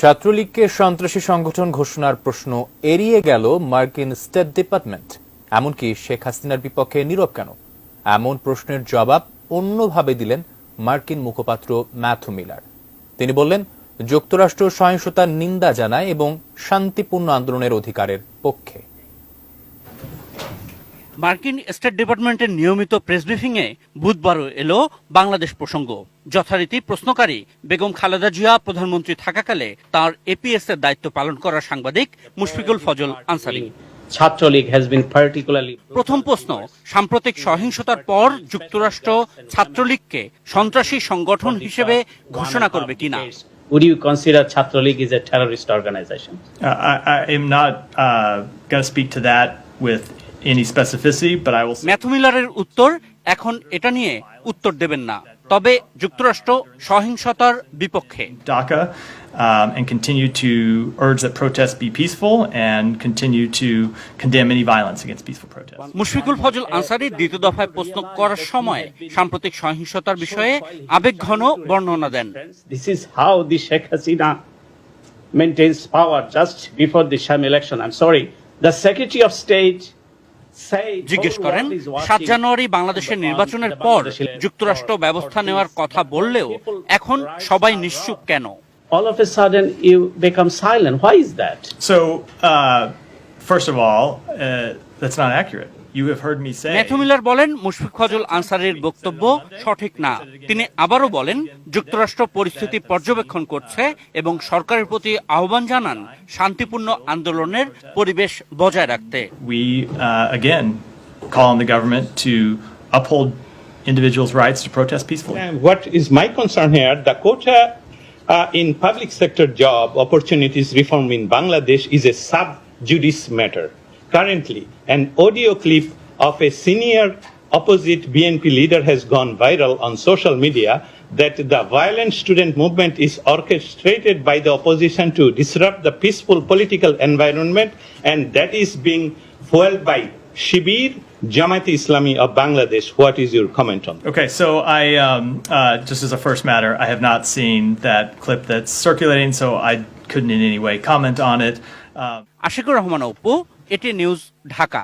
ছাত্রলীগকে সন্ত্রাসী সংগঠন ঘোষণার প্রশ্ন এড়িয়ে গেল মার্কিন স্টেট ডিপার্টমেন্ট। এমনকি শেখ হাসিনার বিপক্ষে নীরব কেন? এমন প্রশ্নের জবাব অন্যভাবে দিলেন মার্কিন মুখপাত্র ম্যাথু মিলার। তিনি বললেন, যুক্তরাষ্ট্র সহিংসতার নিন্দা জানায় এবং শান্তিপূর্ণ আন্দোলনের অধিকারের পক্ষে। মার্কিন স্টেট ডিপার্টমেন্টের নিয়মিত প্রেস ব্রিফিংয়ে বুধবারও এলো বাংলাদেশ প্রসঙ্গ। যথারীতি প্রশ্নকারী বেগম খালেদা জিয়া প্রধানমন্ত্রী থাকাকালে তার এপিএস এর দায়িত্ব পালন করা সাংবাদিক মুশফিকুল ফজল আনসারি। ছাত্রলীগ প্রথম প্রশ্ন সাম্প্রতিক সহিংসতার পর যুক্তরাষ্ট্র ছাত্রলীগকে সন্ত্রাসী সংগঠন হিসেবে ঘোষণা করবে কিনা? Would you consider Chhatra League is a terrorist organization? Uh, I, I am not uh, going to speak to that with any specificity, but I will Matthew মিলারের উত্তর এখন এটা নিয়ে উত্তর দেবেন না তবে যুক্তরাষ্ট্র সহিংসতার বিপক্ষে DACA um, and continue to urge that protests be peaceful and continue to condemn any violence against peaceful protests. Mushfiqul Fazal Ansari দ্বিতীয় দফায় প্রশ্ন করার সময় সাম্প্রতিক সহিংসতার বিষয়ে আবেগঘন বর্ণনা দেন This is how the Sheikh Hasina maintains power just before the sham election. I'm sorry. The Secretary of State জিজ্ঞেস করেন. সাত জানুয়ারি বাংলাদেশের নির্বাচনের পর যুক্তরাষ্ট্র ব্যবস্থা নেওয়ার কথা বললেও এখন সবাই নিশ্চুপ কেন All of a sudden you become silent. Why is that? So, uh, first of all, uh, that's not accurate. You have heard me say. Matthew Miller বলেন মুশফিক ফজল আনসারের বক্তব্য সঠিক না তিনি আবারও বলেন যুক্তরাষ্ট্র পরিস্থিতি পর্যবেক্ষণ করছে এবং সরকারের প্রতি আহ্বান জানান শান্তিপূর্ণ আন্দোলনের পরিবেশ বজায় রাখতে We, uh, again, call on the government to uphold individuals' rights to protest peacefully. And what is my concern here, the quota uh, in public sector job opportunities reform in Bangladesh is a sub judice matter. Currently, an audio clip of a senior opposite BNP leader has gone viral on social media that the violent student movement is orchestrated by the opposition to disrupt the peaceful political environment and that is being fueled by Shibir Jamaat Islami of Bangladesh. What is your comment on that? Okay, so I, um, uh, just as a first matter, I have not seen that clip that's circulating, so I couldn't in any way comment on it. Ashikur Rahman Apu এটি news Dhaka.